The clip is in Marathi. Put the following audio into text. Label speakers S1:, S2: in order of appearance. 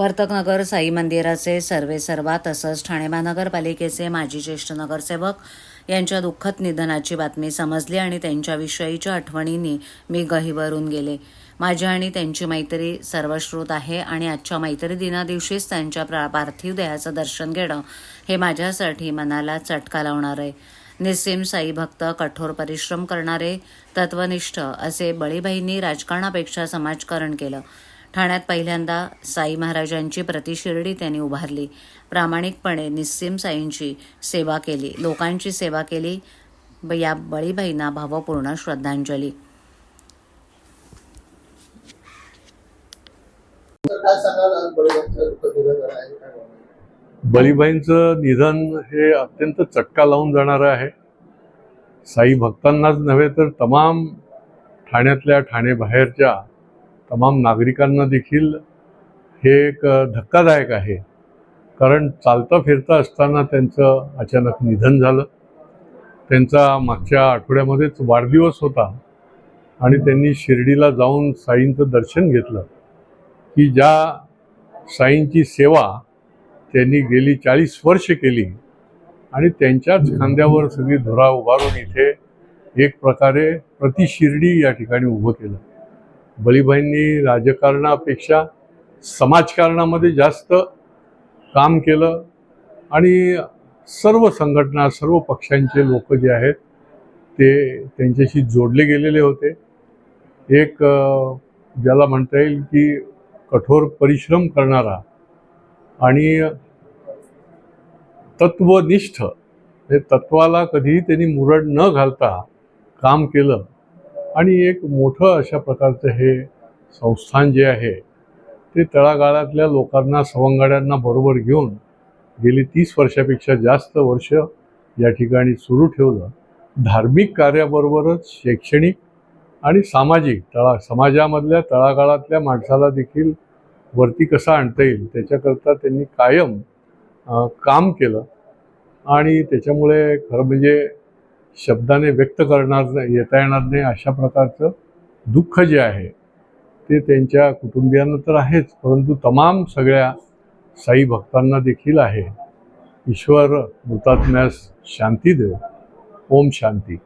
S1: वर्तकनगर साई मंदिराचे सर्वेसर्वा तसंच ठाणे महानगरपालिकेचे माजी ज्येष्ठ नगरसेवक यांच्या दुःखद निधनाची बातमी समजली आणि त्यांच्याविषयीच्या आठवणींनी मी गहिवरून गेले. माझी आणि त्यांची मैत्री सर्वश्रुत आहे आणि आजच्या मैत्री दिनादिवशीच त्यांच्या प्रा पार्थिव देहाचं दर्शन घेणं हे माझ्यासाठी मनाला चटका लावणार आहे. निस्सिम साई भक्त कठोर परिश्रम करणारे तत्वनिष्ठ असे बळीबाईंनी राजकारणापेक्षा समाजकारण केलं. ठाण्यात पहिल्यांदा साई महाराजांची प्रतिशिर्डी त्यांनी उभारली. प्रामाणिकपणे निस्सीम साईंची सेवा केली. लोकांची सेवा केली. ब- या बळीबाईंना भावपूर्ण श्रद्धांजली.
S2: बळीबाईंचं निधन हे अत्यंत चटका लावून जाणारं आहे. साई भक्तांनाच नव्हे तर तमाम ठाण्यातल्या ठाणे बाहेरच्या तमाम नागरिकांना देखील हे एक धक्कादायक आहे. कारण चालता फिरता असताना त्यांचं अचानक निधन झालं. त्यांचा मागच्या आठवड्यामध्येच वाढदिवस होता आणि त्यांनी शिर्डीला जाऊन साईंचं दर्शन घेतलं की ज्या साईंची सेवा त्यांनी गेली चाळीस वर्ष केली आणि त्यांच्याच खांद्यावर सगळी धुरा उभारून इथे एक प्रकारे प्रतिशिर्डी या ठिकाणी उभं केलं. बळीबाईंनी राजकारणापेक्षा समाजकारणामध्ये जास्त काम केलं आणि सर्व संघटना सर्व पक्षांचे लोक जे आहेत ते त्यांच्याशी जोडले गेलेले होते. एक ज्याला म्हणता येईल की कठोर परिश्रम करणारा आणि तत्वनिष्ठ हे तत्वाला कधीही त्यांनी मुरड न घालता काम केलं आणि एक मोठं अशा प्रकारचं हे संस्थान जे आहे ते तळागाळातल्या लोकांना सवंगड्यांना बरोबर घेऊन गेली तीस वर्षापेक्षा जास्त वर्ष या ठिकाणी सुरू ठेवलं. धार्मिक कार्याबरोबरच शैक्षणिक आणि सामाजिक तळा समाजामधल्या तळागाळातल्या माणसाला देखील वरती कसा आणता येईल त्याच्याकरता त्यांनी कायम काम केलं. आणि त्याच्यामुळे खरं म्हणजे शब्दाने व्यक्त करणार नाही- येता येणार नाही अशा प्रकारचं दुःख जे आहे ते त्यांच्या कुटुंबियांना तर आहेच परंतु तमाम सगळ्या साई भक्तांना देखील आहे. ईश्वर मृतात्म्यास शांती देव. ओम शांती.